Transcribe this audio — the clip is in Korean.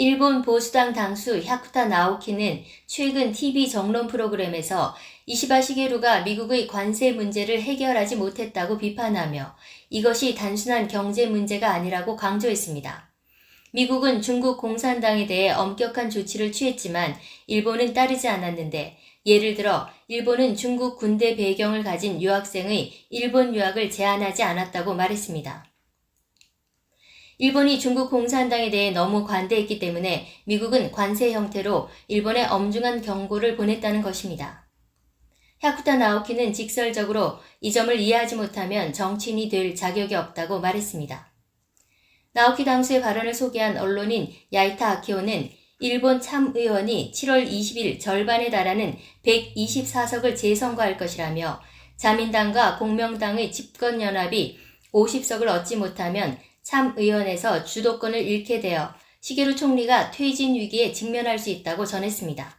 일본 보수당 당수 야쿠타 나오키는 최근 TV 정론 프로그램에서 이시바 시게루가 미국의 관세 문제를 해결하지 못했다고 비판하며 이것이 단순한 경제 문제가 아니라고 강조했습니다. 미국은 중국 공산당에 대해 엄격한 조치를 취했지만 일본은 따르지 않았는데 예를 들어 일본은 중국 군대 배경을 가진 유학생의 일본 유학을 제한하지 않았다고 말했습니다. 일본이 중국 공산당에 대해 너무 관대했기 때문에 미국은 관세 형태로 일본에 엄중한 경고를 보냈다는 것입니다. 야쿠타 나오키는 직설적으로 이 점을 이해하지 못하면 정치인이 될 자격이 없다고 말했습니다. 나오키 당수의 발언을 소개한 언론인 야이타 아키오는 일본 참의원이 7월 20일 절반에 달하는 124석을 재선거할 것이라며 자민당과 공명당의 집권연합이 50석을 얻지 못하면 참의원에서 주도권을 잃게 되어 시게루 총리가 퇴진 위기에 직면할 수 있다고 전했습니다.